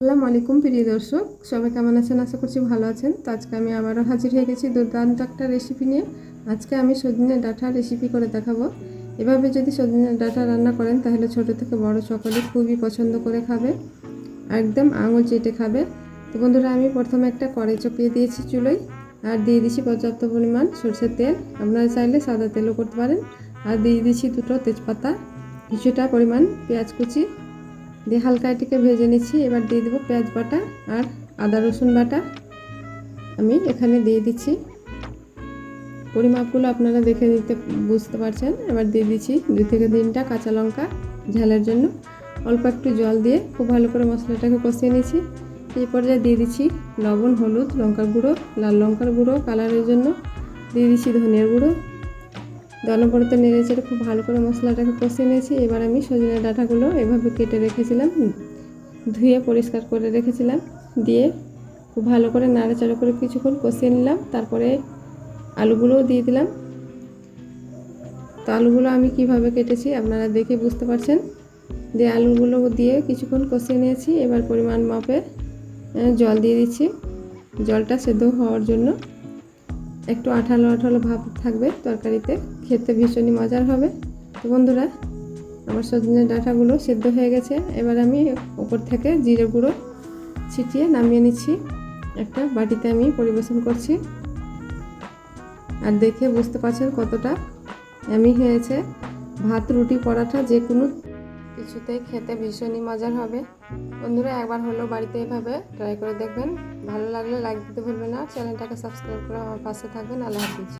আসসালামু আলাইকুম, প্রিয় দর্শক। সবাই কেমন আছেন? আশা করছি ভালো আছেন। তো আজকে আমি আবারও হাজির হয়ে গেছি দুর্দান্ত একটা রেসিপি নিয়ে। আজকে আমি সজনে ডাঁটা রেসিপি করে দেখাবো। এভাবে যদি সজনে ডাঁটা রান্না করেন, তাহলে ছোট থেকে বড় সকলে খুবই পছন্দ করে খাবে। একদম আঙুল চেটে খাবে। তো বন্ধুরা, আমি প্রথমে একটা কড়াই চপিয়ে দিয়েছি চুলোয়। আর দিয়ে দিচ্ছি পর্যাপ্ত পরিমাণ সরষের তেল। আপনারা চাইলে সাদা তেলও করতে পারেন। আর দিয়ে দিচ্ছি দুটো তেজপাতা। কিছুটা পরিমাণ পেঁয়াজ কুচি। দিয়ে হালকা এটিকে ভেজে নিচ্ছি। এবার দিয়ে দেবো পেঁয়াজ বাটা আর আদা রসুন বাটা। আমি এখানে দিয়ে দিচ্ছি। পরিমাপগুলো আপনারা দেখে নিতে বুঝতে পারছেন? এবার দিয়ে দিচ্ছি দুই থেকে তিনটা কাঁচা লঙ্কা ঝালের জন্য। অল্প একটু জল দিয়ে খুব ভালো করে মশলাটাকে কষিয়ে নিচ্ছি। এই পর্যায়ে দিয়ে দিচ্ছি লবণ, হলুদ, লঙ্কার গুঁড়ো, লাল লঙ্কার গুঁড়ো, কালারের জন্য। দিয়ে দিচ্ছি ধনিয়ার গুঁড়ো। দনপড়তে নেড়ে চেড়ে খুব ভালো করে মশলাটাকে কষিয়ে নিয়েছি। এবার আমি সজনে ডাঁটাগুলো এভাবে কেটে রেখেছিলাম ধুয়ে পরিষ্কার করে রেখেছিলাম। দিয়ে খুব ভালো করে নাড়াচাড়া করে কিছুক্ষণ কষিয়ে নিলাম, তারপরে আলুগুলোও দিয়ে দিলাম। তো আলুগুলো আমি কীভাবে কেটেছি আপনারা দেখে বুঝতে পারছেন। দিয়ে আলুগুলো দিয়ে কিছুক্ষণ কষিয়ে নিয়েছি, এবার পরিমাণ মাপে জল দিয়ে দিচ্ছি। জলটা সেদ্ধ হওয়ার জন্য। একটু আঠালো আঠালো ভাব থাকবে তরকারিতে, খেতে ভীষণই মজার হবে। তো বন্ধুরা, আমার সজনে ডাঁটাগুলো সেদ্ধ হয়ে গেছে। এবার আমি ওপর থেকে জিরে গুঁড়ো ছিটিয়ে নামিয়ে নিচ্ছি। একটা বাটিতে আমি পরিবেশন করছি। আর দেখে বুঝতে পারছেন কতটা আমি হয়েছে। ভাত, রুটি পরাঠা যে কোনো কিছুতেই খেতে ভীষণই মজার হবে। বন্ধুরা, একবার হলেও বাড়িতে এভাবে ট্রাই করে দেখবেন। ভালো লাগলে লাইক দিতে ভুলবেন না। চ্যানেলটাকে সাবস্ক্রাইব করে আমার পাশে থাকবেন। আল্লাহ হাফিজ।